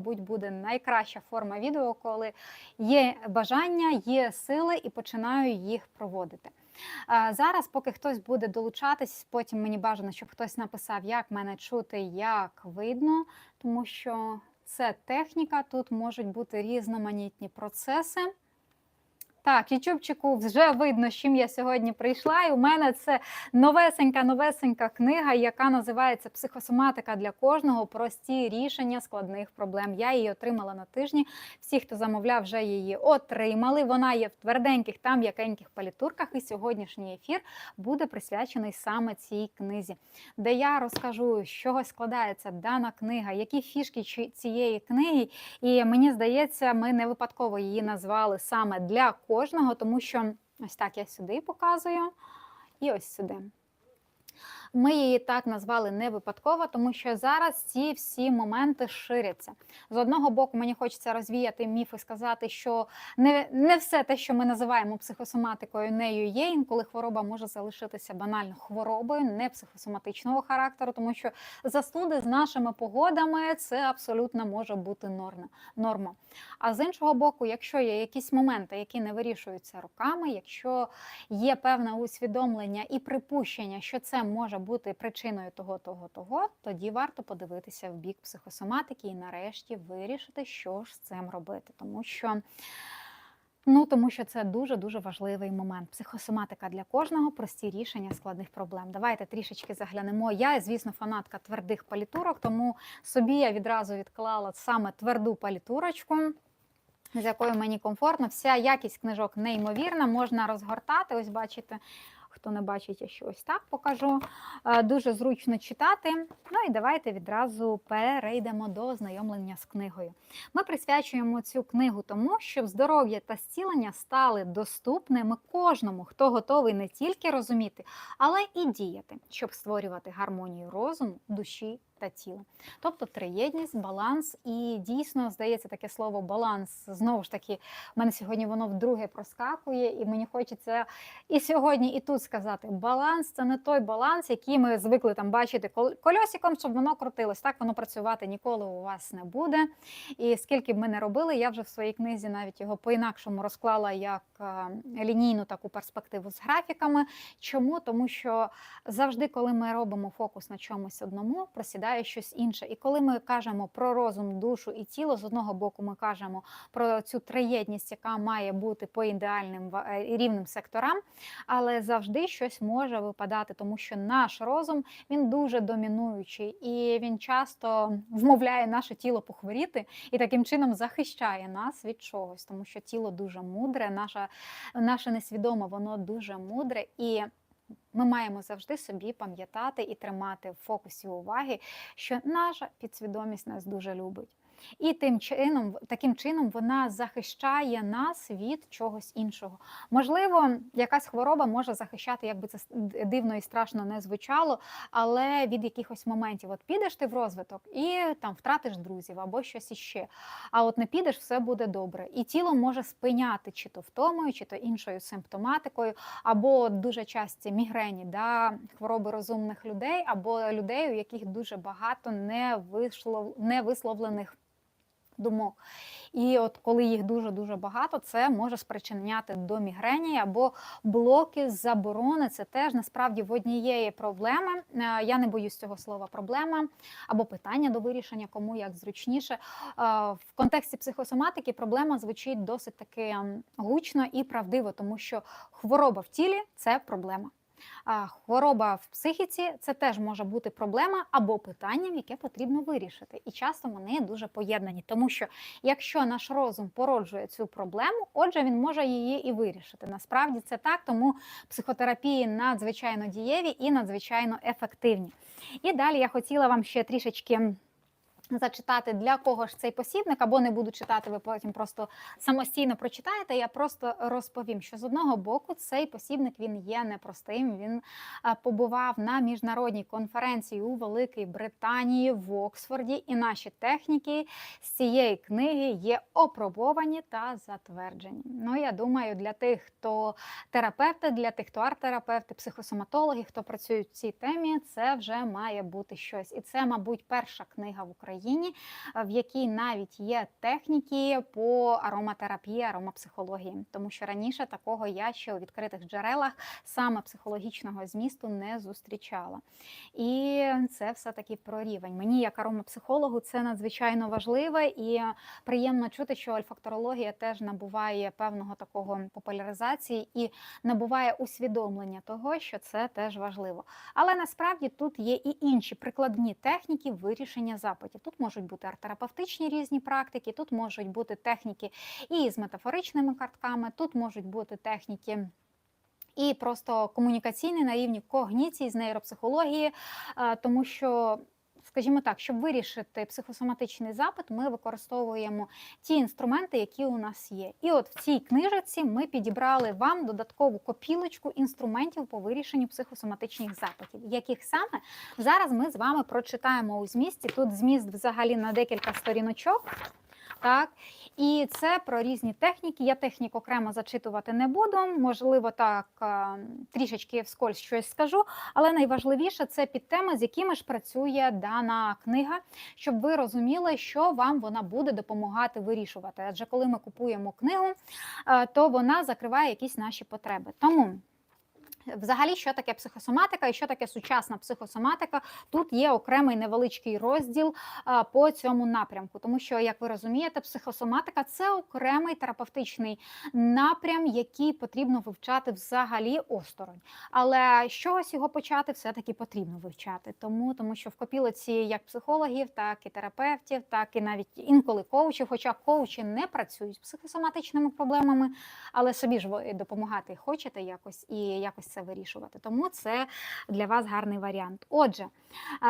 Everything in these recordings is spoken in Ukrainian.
мабуть, буде найкраща форма відео, коли є бажання, є сили і починаю їх проводити. Зараз, поки хтось буде долучатись, потім мені бажано, щоб хтось написав, як мене чути, як видно, тому що це техніка, тут можуть бути різноманітні процеси. Так, Ютубчику вже видно, з чим я сьогодні прийшла. І у мене це новесенька, новесенька книга, яка називається Психосоматика для кожного. Прості рішення складних проблем. Я її отримала на тижні. Всі, хто замовляв, вже її отримали. Вона є в тверденьких та м'якеньких палітурках. І сьогоднішній ефір буде присвячений саме цій книзі, де я розкажу, з чого складається дана книга, які фішки цієї книги. І мені здається, ми не випадково її назвали саме для тому що ось так я сюди показую і ось сюди. Ми її так назвали не випадково, тому що зараз ці всі моменти ширяться. З одного боку, мені хочеться розвіяти міф і сказати, що не, не все те, що ми називаємо психосоматикою, нею є. Інколи хвороба може залишитися банально хворобою, не психосоматичного характеру, тому що застуди з нашими погодами це абсолютно може бути норма. норма. А з іншого боку, якщо є якісь моменти, які не вирішуються руками, якщо є певне усвідомлення і припущення, що це може бути причиною того, того, того, тоді варто подивитися в бік психосоматики і нарешті вирішити, що ж з цим робити. Тому що. Ну, тому що це дуже дуже важливий момент. Психосоматика для кожного, прості рішення складних проблем. Давайте трішечки заглянемо. Я, звісно, фанатка твердих палітурок, тому собі я відразу відклала саме тверду палітурочку. З якою мені комфортно, вся якість книжок неймовірна, можна розгортати. Ось бачите, хто не бачить, я ще ось так покажу. Е, Дуже зручно читати. Ну і давайте відразу перейдемо до ознайомлення з книгою. Ми присвячуємо цю книгу тому, щоб здоров'я та зцілення стали доступними кожному, хто готовий не тільки розуміти, але і діяти, щоб створювати гармонію розуму, душі та тіла. Тобто триєдність, баланс, і дійсно здається таке слово баланс. Знову ж таки, в мене сьогодні воно вдруге проскакує, і мені хочеться і сьогодні, і тут сказати: баланс це не той баланс, який ми звикли там бачити кольосиком, щоб воно крутилось. Так воно працювати ніколи у вас не буде. І скільки б ми не робили, я вже в своїй книзі навіть його по-інакшому розклала як е, лінійну таку перспективу з графіками. Чому? Тому що завжди, коли ми робимо фокус на чомусь одному, просідає щось інше. І коли ми кажемо про розум, душу і тіло, з одного боку ми кажемо про цю триєдність, яка має бути по ідеальним е, рівним секторам, але завжди щось може випадати, тому що наш розум він дуже домінуючий і він часто вмовляє наше тіло похворіти і таким чином захищає нас від чогось, тому що тіло дуже мудре, наше, наше несвідоме, воно дуже мудре і. Ми маємо завжди собі пам'ятати і тримати в фокусі уваги, що наша підсвідомість нас дуже любить. І тим чином, таким чином вона захищає нас від чогось іншого. Можливо, якась хвороба може захищати, як би це дивно і страшно не звучало, але від якихось моментів. От підеш ти в розвиток і там втратиш друзів або щось іще. А от не підеш, все буде добре. І тіло може спиняти чи то втомою, чи то іншою симптоматикою, або дуже часті мігрені, да, хвороби розумних людей, або людей, у яких дуже багато невислов... невисловлених думок. І от коли їх дуже-дуже багато, це може спричиняти до мігрені або блоки заборони. Це теж насправді в однієї проблеми. Е, Я не боюсь цього слова проблема або питання до вирішення, кому як зручніше. Е, В контексті психосоматики проблема звучить досить таки гучно і правдиво, тому що хвороба в тілі це проблема. Хвороба в психіці це теж може бути проблема або питанням, яке потрібно вирішити. І часто вони дуже поєднані, тому що якщо наш розум породжує цю проблему, отже, він може її і вирішити. Насправді це так, тому психотерапії надзвичайно дієві і надзвичайно ефективні. І далі я хотіла вам ще трішечки. Зачитати для кого ж цей посібник, або не буду читати, ви потім просто самостійно прочитаєте. Я просто розповім, що з одного боку цей посібник він є непростим. Він е, побував на міжнародній конференції у Великій Британії в Оксфорді, і наші техніки з цієї книги є опробовані та затверджені. Ну я думаю, для тих, хто терапевти, для тих, хто арт-терапевти, психосоматологи, хто працюють в цій темі, це вже має бути щось. І це, мабуть, перша книга в Україні. Україні, в якій навіть є техніки по ароматерапії, аромапсихології, тому що раніше такого я ще у відкритих джерелах саме психологічного змісту не зустрічала. І це все таки про рівень. Мені, як аромапсихологу, це надзвичайно важливе і приємно чути, що ольфакторологія теж набуває певного такого популяризації і набуває усвідомлення того, що це теж важливо. Але насправді тут є і інші прикладні техніки вирішення запитів. Тут можуть бути арт-терапевтичні різні практики, тут можуть бути техніки і з метафоричними картками, тут можуть бути техніки. І просто комунікаційний на рівні когніції з нейропсихології, е, тому що скажімо так, щоб вирішити психосоматичний запит, ми використовуємо ті інструменти, які у нас є. І от в цій книжці ми підібрали вам додаткову копілочку інструментів по вирішенню психосоматичних запитів, яких саме зараз ми з вами прочитаємо у змісті. Тут зміст взагалі на декілька сторіночок. Так, і це про різні техніки. Я технік окремо зачитувати не буду. Можливо, так е, трішечки вскользь щось скажу, але найважливіше це підтеми, з якими ж працює дана книга, щоб ви розуміли, що вам вона буде допомагати вирішувати. Адже коли ми купуємо книгу, е, то вона закриває якісь наші потреби. Тому. Взагалі, що таке психосоматика і що таке сучасна психосоматика? Тут є окремий невеличкий розділ по цьому напрямку, тому що, як ви розумієте, психосоматика це окремий терапевтичний напрям, який потрібно вивчати взагалі осторонь. Але з чогось його почати все-таки потрібно вивчати. Тому, тому що в копілоці як психологів, так і терапевтів, так і навіть інколи коучів, хоча коучі не працюють з психосоматичними проблемами, але собі ж ви допомагати хочете якось і якось це вирішувати. Тому це для вас гарний варіант. Отже,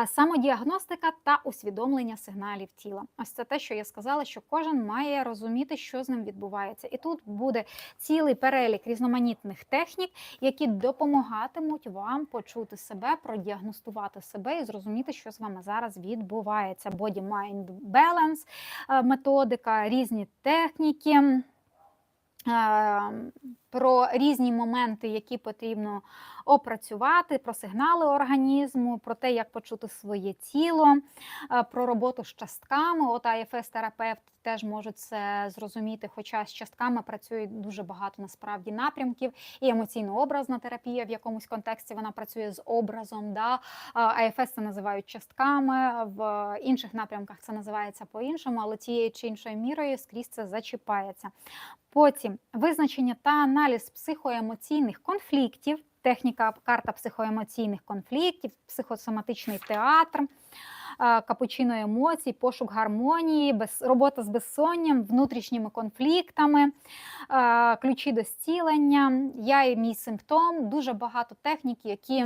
самодіагностика та усвідомлення сигналів тіла. Ось це те, що я сказала, що кожен має розуміти, що з ним відбувається. І тут буде цілий перелік різноманітних технік, які допомагатимуть вам почути себе, продіагностувати себе і зрозуміти, що з вами зараз відбувається. Body-mind balance, е, методика, різні техніки. Е, Про різні моменти, які потрібно опрацювати, про сигнали організму, про те, як почути своє тіло, е, про роботу з частками. От АФС-терапевт теж можуть це зрозуміти, хоча з частками працює дуже багато насправді напрямків. І емоційно-образна терапія в якомусь контексті вона працює з образом. Да? АФС це називають частками, в інших напрямках це називається по-іншому, але тією чи іншою мірою скрізь це зачіпається. Потім визначення та аналіз психоемоційних конфліктів, техніка карта психоемоційних конфліктів, психосоматичний театр, е, капучино емоцій, пошук гармонії, без, робота з безсонням, внутрішніми конфліктами, е, ключі до зцілення, я і мій симптом, дуже багато технік, які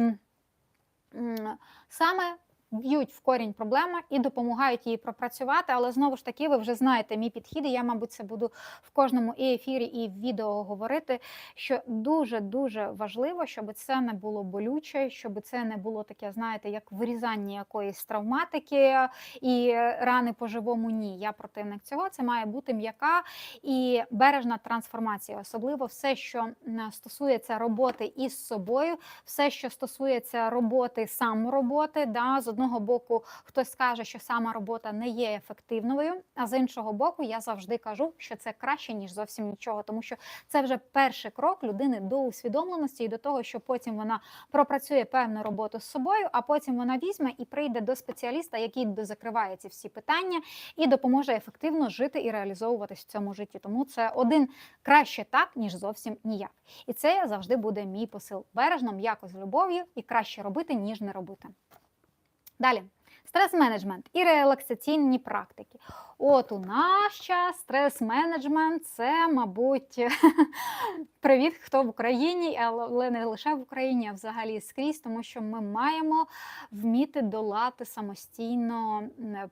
саме б'ють в корінь проблеми і допомагають її пропрацювати. Але знову ж таки, ви вже знаєте мій підхід, і я, мабуть, це буду в кожному і ефірі, і в відео говорити. Що дуже дуже важливо, щоб це не було болюче, щоб це не було таке, знаєте, як вирізання якоїсь травматики і рани по живому. Ні, я противник цього. Це має бути м'яка і бережна трансформація, особливо все, що стосується роботи із собою, все, що стосується роботи самороботи, да, з одного боку, хтось скаже, що сама робота не є ефективною, а з іншого боку, я завжди кажу, що це краще ніж зовсім нічого, тому що це вже перший крок людини до усвідомленості і до того, що потім вона пропрацює певну роботу з собою, а потім вона візьме і прийде до спеціаліста, який дозакриває ці всі питання і допоможе ефективно жити і реалізовуватись в цьому житті. Тому це один краще так, ніж зовсім ніяк. І це завжди буде мій посил. Бережно, м'яко з любов'ю і краще робити, ніж не робити. Далі. Стрес-менеджмент і релаксаційні практики. От у наш час стрес-менеджмент це, мабуть, привіт, хто в Україні, але не лише в Україні, а взагалі скрізь, тому що ми маємо вміти долати самостійно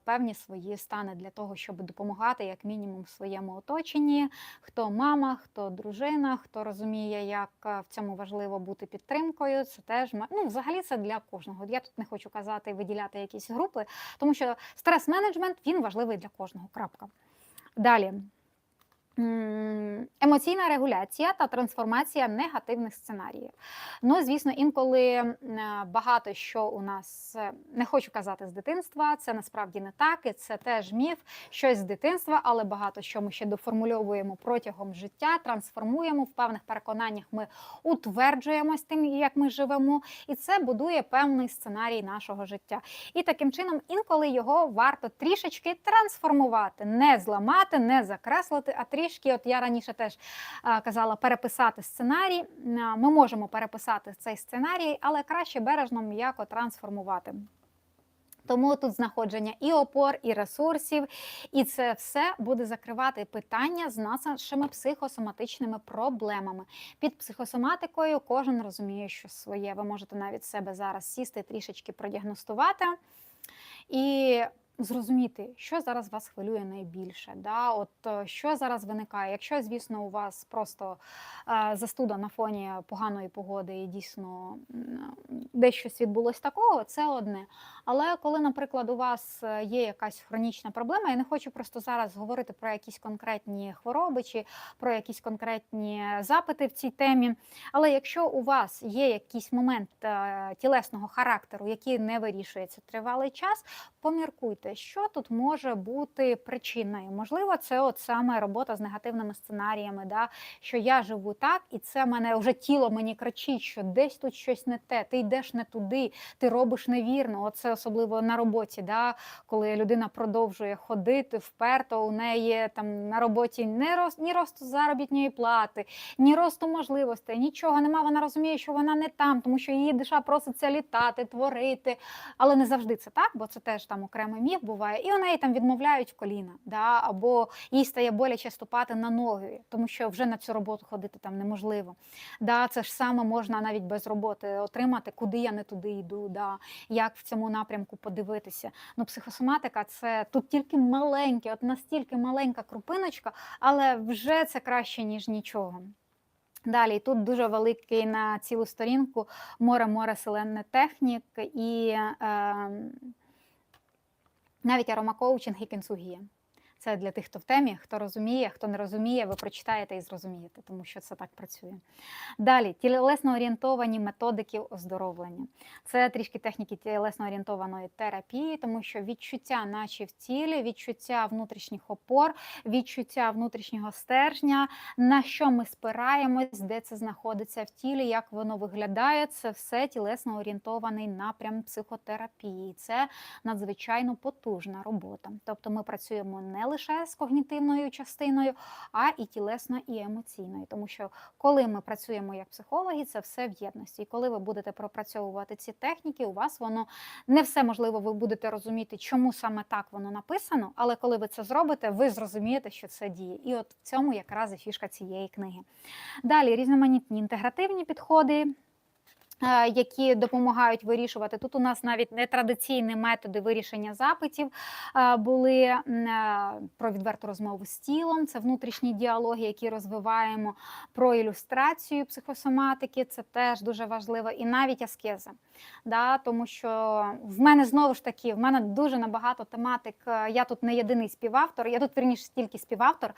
певні свої стани для того, щоб допомагати як мінімум своєму оточенні. Хто мама, хто дружина, хто розуміє, як е, в цьому важливо бути підтримкою. Це теж ну, взагалі це для кожного. Я тут не хочу казати виділяти якісь групи, тому що стрес-менеджмент він важливий для кожного. Крапка. Далі. Емоційна регуляція та трансформація негативних сценаріїв. Ну, звісно, інколи багато що у нас е, не хочу казати з дитинства, це насправді не так, і це теж міф, щось з дитинства, але багато що ми ще доформульовуємо протягом життя, трансформуємо в певних переконаннях. Ми утверджуємось тим, як ми живемо, і це будує певний сценарій нашого життя. І таким чином інколи його варто трішечки трансформувати, не зламати, не закреслити, а трішки, от я раніше теж казала, переписати сценарій. Ми можемо переписати цей сценарій, але краще бережно м'яко трансформувати. Тому тут знаходження і опор, і ресурсів, і це все буде закривати питання з нашими психосоматичними проблемами. Під психосоматикою кожен розуміє, що своє. Ви можете навіть себе зараз сісти, трішечки продіагностувати і зрозуміти, що зараз вас хвилює найбільше. Да? От е, що зараз виникає. Якщо, звісно, у вас просто е, застуда на фоні поганої погоди і дійсно м, десь щось відбулось такого, це одне. Але коли, наприклад, у вас е, є якась хронічна проблема, я не хочу просто зараз говорити про якісь конкретні хвороби чи про якісь конкретні запити в цій темі. Але якщо у вас є якийсь момент е, тілесного характеру, який не вирішується тривалий час, поміркуйте, що тут може бути причиною. Можливо, це от саме робота з негативними сценаріями, да? що я живу так, і це мене вже тіло мені кричить, що десь тут щось не те, ти йдеш не туди, ти робиш невірно. Оце особливо на роботі, да? коли людина продовжує ходити вперто, у неї там на роботі не роз, ні росту заробітної плати, ні росту можливостей, нічого нема. Вона розуміє, що вона не там, тому що її душа проситься літати, творити. Але не завжди це так, бо це теж там окремий міф буває. І у неї там відмовляють коліна, да? або їй стає боляче ступати на ноги, тому що вже на цю роботу ходити там неможливо. Да? Це ж саме можна навіть без роботи отримати, куди я не туди йду, да? як в цьому напрямку подивитися. Ну, психосоматика це тут тільки маленьке, от настільки маленька крупиночка, але вже це краще, ніж нічого. Далі тут дуже великий на цілу сторінку море-море селенне технік і е, навіть аромакоучинг і кінсугія. Це для тих, хто в темі, хто розуміє, хто не розуміє, ви прочитаєте і зрозумієте, тому що це так працює. Далі тілесно орієнтовані методики оздоровлення. Це трішки техніки тілесно орієнтованої терапії, тому що відчуття, наче в тілі, відчуття внутрішніх опор, відчуття внутрішнього стержня, на що ми спираємось, де це знаходиться в тілі, як воно виглядає. Це все тілесно орієнтований напрям психотерапії. Це надзвичайно потужна робота. Тобто ми працюємо не лише з когнітивною частиною, а і тілесно, і емоційною. Тому що коли ми працюємо як психологи, це все в єдності. І коли ви будете пропрацьовувати ці техніки, у вас воно не все можливо, ви будете розуміти, чому саме так воно написано, але коли ви це зробите, ви зрозумієте, що це діє. І от в цьому якраз і фішка цієї книги. Далі різноманітні інтегративні підходи. Е, Які допомагають вирішувати тут. У нас навіть нетрадиційні методи вирішення запитів е, були е, про відверту розмову з тілом, це внутрішні діалоги, які розвиваємо, про ілюстрацію психосоматики, це теж дуже важливо, і навіть аскеза. Да, тому що в мене знову ж таки, в мене дуже набагато тематик. Я тут не єдиний співавтор, я тут верніше тільки співавтор,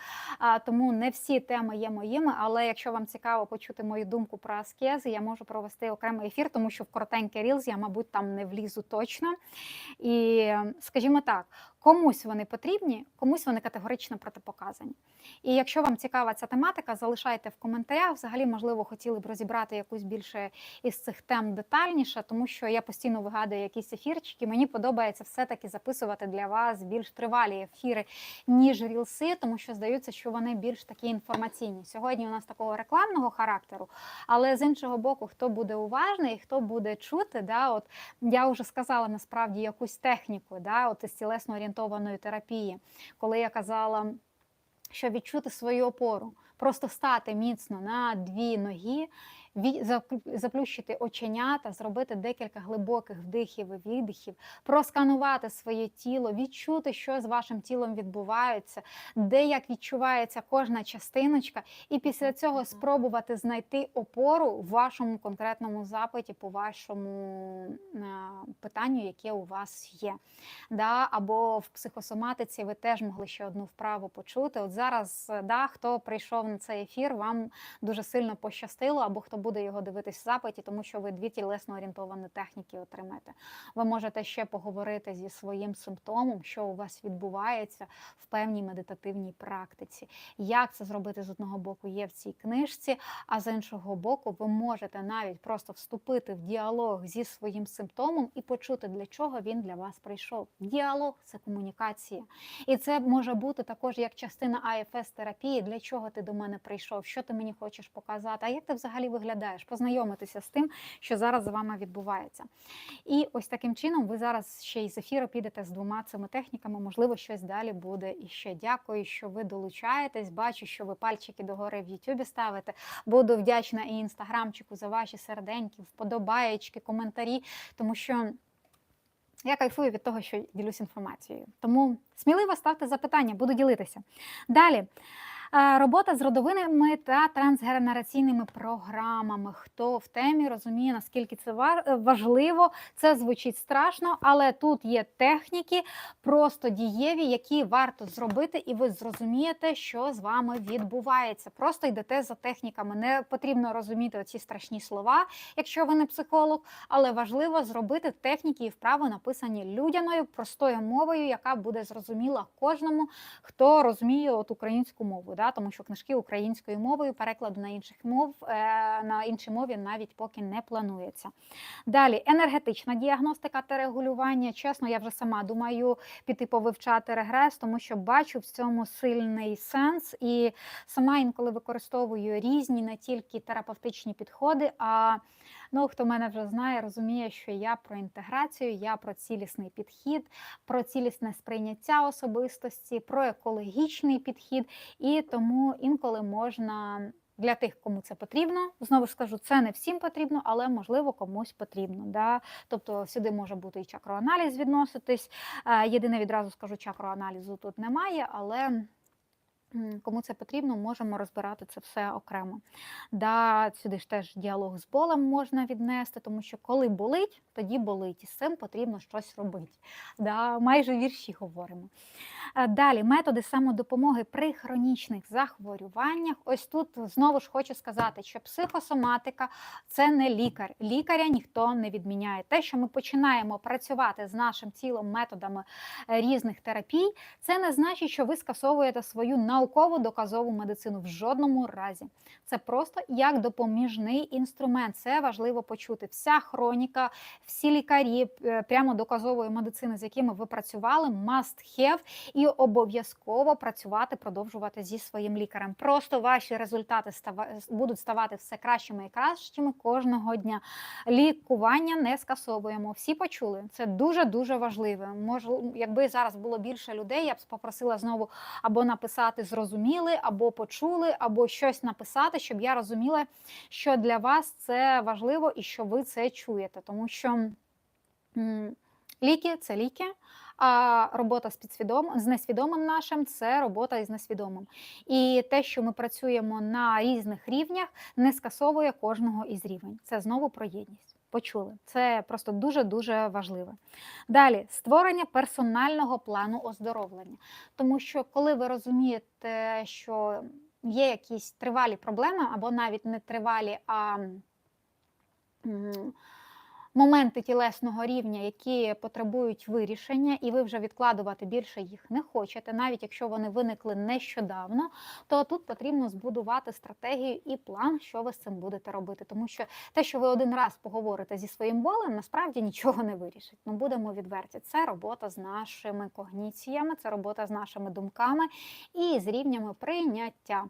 тому не всі теми є моїми. Але якщо вам цікаво почути мою думку про аскези, я можу провести окремий ефір, тому що в коротенький рілз я, мабуть, там не влізу точно. І скажімо так, комусь вони потрібні, комусь вони категорично протипоказані. І якщо вам цікава ця тематика, залишайте в коментарях. Взагалі, можливо, хотіли б розібрати якусь більше із цих тем детальніше, тому що я постійно вигадую якісь ефірчики. Мені подобається все-таки записувати для вас більш тривалі ефіри, ніж рілси, тому що здаються, що вони більш такі інформаційні. Сьогодні у нас такого рекламного характеру, але з іншого боку, хто буде уважний, хто буде чути, да, от я вже сказала насправді якусь техніку, да, от із тілесно орієнтованої терапії, коли я казала що відчути свою опору, просто стати міцно на дві ноги заплющити оченята, зробити декілька глибоких вдихів і віддихів, просканувати своє тіло, відчути, що з вашим тілом відбувається, де як відчувається кожна частиночка, і після цього спробувати знайти опору в вашому конкретному запиті по вашому е, питанню, яке у вас є. Да? Або в психосоматиці ви теж могли ще одну вправу почути. От зараз, е, да, хто прийшов на цей ефір, вам дуже сильно пощастило, або хто буде його дивитись в запиті, тому що ви дві тілесно орієнтовані техніки отримаєте. Ви можете ще поговорити зі своїм симптомом, що у вас відбувається в певній медитативній практиці. Як це зробити з одного боку є в цій книжці, а з іншого боку, ви можете навіть просто вступити в діалог зі своїм симптомом і почути, для чого він для вас прийшов. Діалог це комунікація. І це може бути також як частина АФС терапії, для чого ти до мене прийшов, що ти мені хочеш показати, а як ти взагалі виглядаєш, познайомитися з тим, що зараз з вами відбувається. І ось таким чином ви зараз ще й з ефіру підете з двома цими техніками. Можливо, щось далі буде. І ще дякую, що ви долучаєтесь. Бачу, що ви пальчики догори в Ютубі ставите. Буду вдячна і інстаграмчику за ваші серденьки, вподобаєчки, коментарі, тому що. Я кайфую від того, що ділюсь інформацією. Тому сміливо ставте запитання, буду ділитися. Далі. Е, Робота з родовинами та трансгенераційними програмами. Хто в темі розуміє, наскільки це е, важливо, це звучить страшно, але тут є техніки, просто дієві, які варто зробити, і ви зрозумієте, що з вами відбувається. Просто йдете за техніками. Не потрібно розуміти оці страшні слова, якщо ви не психолог, але важливо зробити техніки і вправи, написані людяною, простою мовою, яка буде зрозуміла кожному, хто розуміє от українську мову. Да? Тому що книжки українською мовою, перекладу на інших мов е, на іншій мові навіть поки не планується. Далі енергетична діагностика та регулювання. Чесно, я вже сама думаю піти повивчати регрес, тому що бачу в цьому сильний сенс, і сама інколи використовую різні не тільки терапевтичні підходи. а Ну, хто мене вже знає, розуміє, що я про інтеграцію, я про цілісний підхід, про цілісне сприйняття особистості, про екологічний підхід, і тому інколи можна. Для тих, кому це потрібно, знову ж скажу, це не всім потрібно, але можливо комусь потрібно. Да? Тобто сюди може бути і чакроаналіз відноситись. Е, Єдине відразу скажу, чакроаналізу тут немає, але кому це потрібно, можемо розбирати це все окремо. Да, сюди ж теж діалог з болем можна віднести, тому що коли болить, тоді болить, і з цим потрібно щось робити. Да, майже вірші говоримо. Е, Далі методи самодопомоги при хронічних захворюваннях. Ось тут знову ж хочу сказати, що психосоматика це не лікар. Лікаря ніхто не відміняє. Те, що ми починаємо працювати з нашим тілом методами е, різних терапій, це не значить, що ви скасовуєте свою наукову доказову медицину в жодному разі. Це просто як допоміжний інструмент. Це важливо почути. Вся хроніка, всі лікарі е, прямо доказової медицини, з якими ви працювали, must have і обов'язково працювати, продовжувати зі своїм лікарем. Просто ваші результати будуть ставати все кращими і кращими кожного дня. Лікування не скасовуємо. Всі почули. Це дуже дуже важливо. Може, якби зараз було більше людей, я б попросила знову або написати зрозуміли, або почули, або щось написати, щоб я розуміла, що для вас це важливо і що ви це чуєте, тому що. Ліки це ліки, а робота з підсвідом з несвідомим нашим це робота із несвідомим. І те, що ми працюємо на різних рівнях, не скасовує кожного із рівень. Це знову про єдність. Почули. Це просто дуже дуже важливе. Далі створення персонального плану оздоровлення. Тому що коли ви розумієте, що є якісь тривалі проблеми, або навіть не тривалі, а моменти тілесного рівня, які потребують вирішення, і ви вже відкладувати більше їх не хочете, навіть якщо вони виникли нещодавно, то тут потрібно збудувати стратегію і план, що ви з цим будете робити. Тому що те, що ви один раз поговорите зі своїм болем, насправді нічого не вирішить. Ну будемо відверті. Це робота з нашими когніціями, це робота з нашими думками і з рівнями прийняття.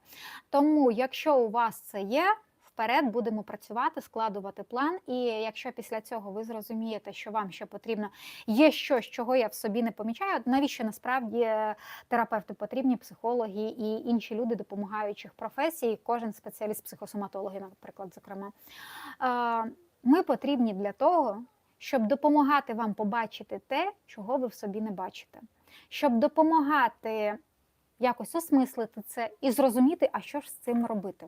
Тому, якщо у вас це є, вперед будемо працювати, складувати план. І якщо після цього ви зрозумієте, що вам ще потрібно, є щось, чого я в собі не помічаю, навіщо насправді е, терапевти потрібні, психологи і інші люди допомагаючих професій, кожен спеціаліст психосоматологи, наприклад, зокрема. Е, Ми потрібні для того, щоб допомагати вам побачити те, чого ви в собі не бачите, щоб допомагати якось осмислити це і зрозуміти, а що ж з цим робити.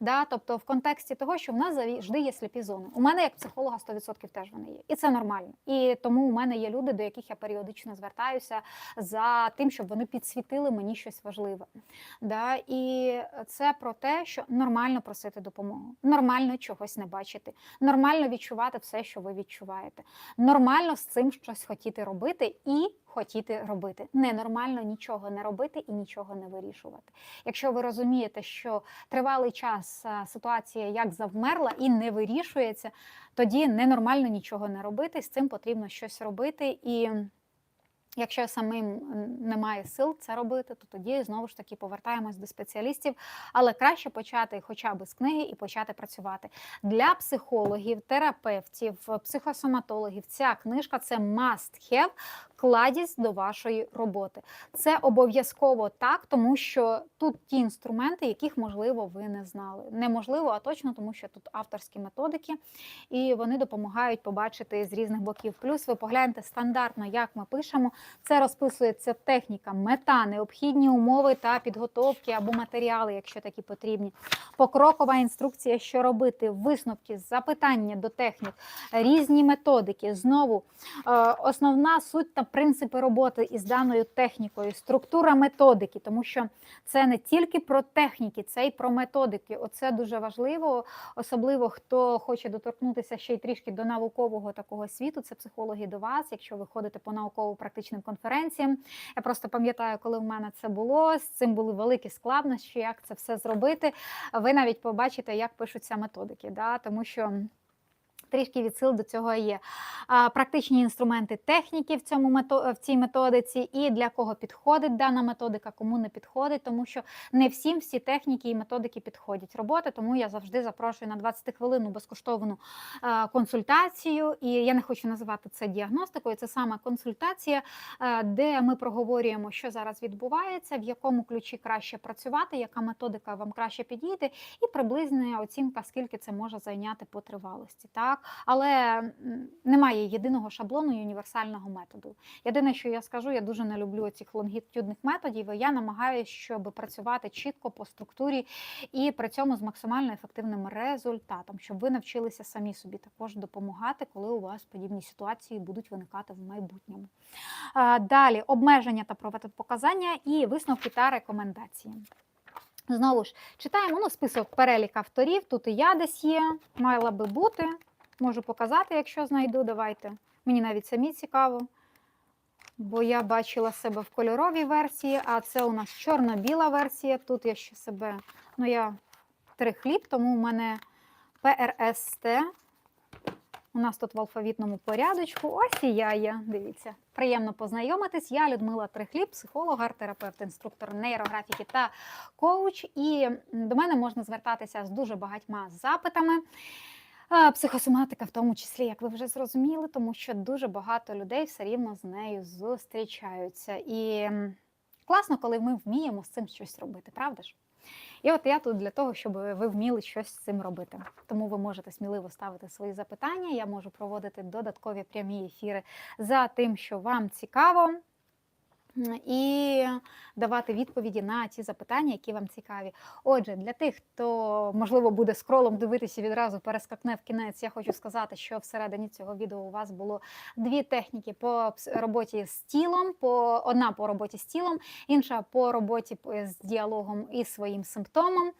Да? Тобто в контексті того, що в нас завжди є сліпі зони. У мене як психолога 100% теж вони є. І це нормально. І тому у мене є люди, до яких я періодично звертаюся за тим, щоб вони підсвітили мені щось важливе. Да? І це про те, що нормально просити допомогу, нормально чогось не бачити, нормально відчувати все, що ви відчуваєте. Нормально з цим щось хотіти робити і хотіти робити. Ненормально нічого не робити і нічого не вирішувати. Якщо ви розумієте, що тривалий час ситуація як завмерла і не вирішується, тоді ненормально нічого не робити. З цим потрібно щось робити і. Якщо самим немає сил це робити, то тоді знову ж таки повертаємось до спеціалістів. Але краще почати хоча б з книги і почати працювати для психологів, терапевтів, психосоматологів. Ця книжка це must have, кладість до вашої роботи. Це обов'язково так, тому що тут ті інструменти, яких можливо ви не знали. Неможливо, а точно, тому що тут авторські методики, і вони допомагають побачити з різних боків. Плюс ви погляньте стандартно, як ми пишемо. Це розписується техніка, мета, необхідні умови та підготовки або матеріали, якщо такі потрібні. Покрокова інструкція, що робити, висновки, запитання до технік, різні методики. Знову е, основна суть та принципи роботи із даною технікою, структура методики, тому що це не тільки про техніки, це й про методики. Оце дуже важливо, особливо хто хоче доторкнутися ще й трішки до наукового такого світу. Це психологи до вас, якщо ви ходите по науково-практичним конференціям. Я просто пам'ятаю, коли в мене це було. З цим були великі складнощі, як це все зробити. Ви навіть побачите, як пишуться методики, да? тому що. Трішки від сил до цього є. А, Практичні інструменти техніки в цьому в цій методиці, і для кого підходить дана методика, кому не підходить, тому що не всім всі техніки і методики підходять роботи. Тому я завжди запрошую на 20 хвилинну безкоштовну консультацію. І я не хочу називати це діагностикою. Це саме консультація, де ми проговорюємо, що зараз відбувається, в якому ключі краще працювати, яка методика вам краще підійде, і приблизна оцінка, скільки це може зайняти по тривалості. Так? Але немає єдиного шаблону і універсального методу. Єдине, що я скажу, я дуже не люблю цих лонгітюдних методів. і Я намагаюся, щоб працювати чітко по структурі і при цьому з максимально ефективним результатом, щоб ви навчилися самі собі також допомагати, коли у вас подібні ситуації будуть виникати в майбутньому. Далі обмеження та протипоказання і висновки та рекомендації. Знову ж читаємо ну, список перелік авторів. Тут і я десь є, мала би бути. Можу показати, якщо знайду. Давайте. Мені навіть самі цікаво. Бо я бачила себе в кольоровій версії, а це у нас чорно-біла версія. Тут я ще себе, ну я три хліб, тому у мене ПРСТ. У нас тут в алфавітному порядочку. Ось і я є. Дивіться. Приємно познайомитись. Я Людмила Трихліб, психолог, арт-терапевт, інструктор нейрографіки та коуч. І до мене можна звертатися з дуже багатьма запитами. Психосоматика, в тому числі, як ви вже зрозуміли, тому що дуже багато людей все рівно з нею зустрічаються. І класно, коли ми вміємо з цим щось робити, правда ж? І от я тут для того, щоб ви вміли щось з цим робити. Тому ви можете сміливо ставити свої запитання. Я можу проводити додаткові прямі ефіри за тим, що вам цікаво. І давати відповіді на ті запитання, які вам цікаві. Отже, для тих, хто можливо буде скролом дивитися відразу перескакне в кінець, я хочу сказати, що всередині цього відео у вас було дві техніки по роботі з тілом, по одна по роботі з тілом, інша по роботі з діалогом і своїм симптомом.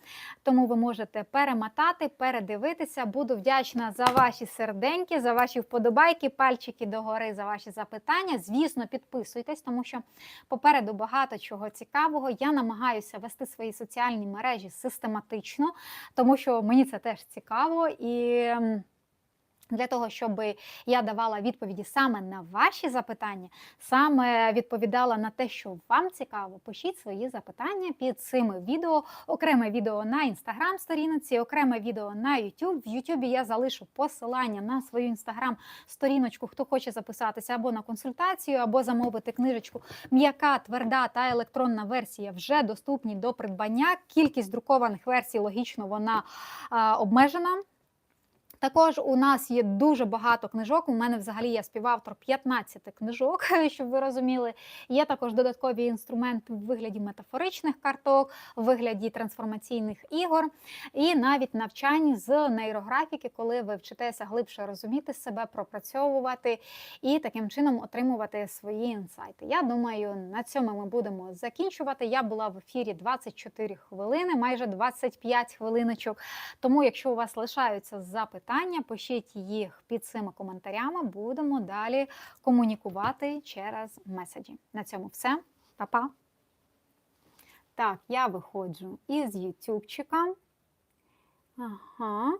Тому ви можете перемотати, передивитися. Буду вдячна за ваші серденьки, за ваші вподобайки, пальчики догори, за ваші запитання. Звісно, підписуйтесь, тому що. Попереду багато чого цікавого. Я намагаюся вести свої соціальні мережі систематично, тому що мені це теж цікаво і. Для того, щоб я давала відповіді саме на ваші запитання, саме відповідала на те, що вам цікаво, пишіть свої запитання під цими відео, окреме відео на інстаграм сторінці, окреме відео на YouTube. В Ютубі я залишу посилання на свою інстаграм сторіночку, хто хоче записатися або на консультацію, або замовити книжечку. М'яка, тверда та електронна версія вже доступні до придбання. Кількість друкованих версій логічно вона а, обмежена. Також у нас є дуже багато книжок. У мене взагалі є співавтор 15 книжок, щоб ви розуміли. Є також додаткові інструменти в вигляді метафоричних карток, в вигляді трансформаційних ігор, і навіть навчань з нейрографіки, коли ви вчитеся глибше розуміти себе, пропрацьовувати і таким чином отримувати свої інсайти. Я думаю, на цьому ми будемо закінчувати. Я була в ефірі 24 хвилини, майже 25 хвилиночок. Тому, якщо у вас лишаються запитання, пишіть їх під цими коментарями. Будемо далі комунікувати через меседжі. На цьому все. Па-па. Так, я виходжу із ютубчика. Ага.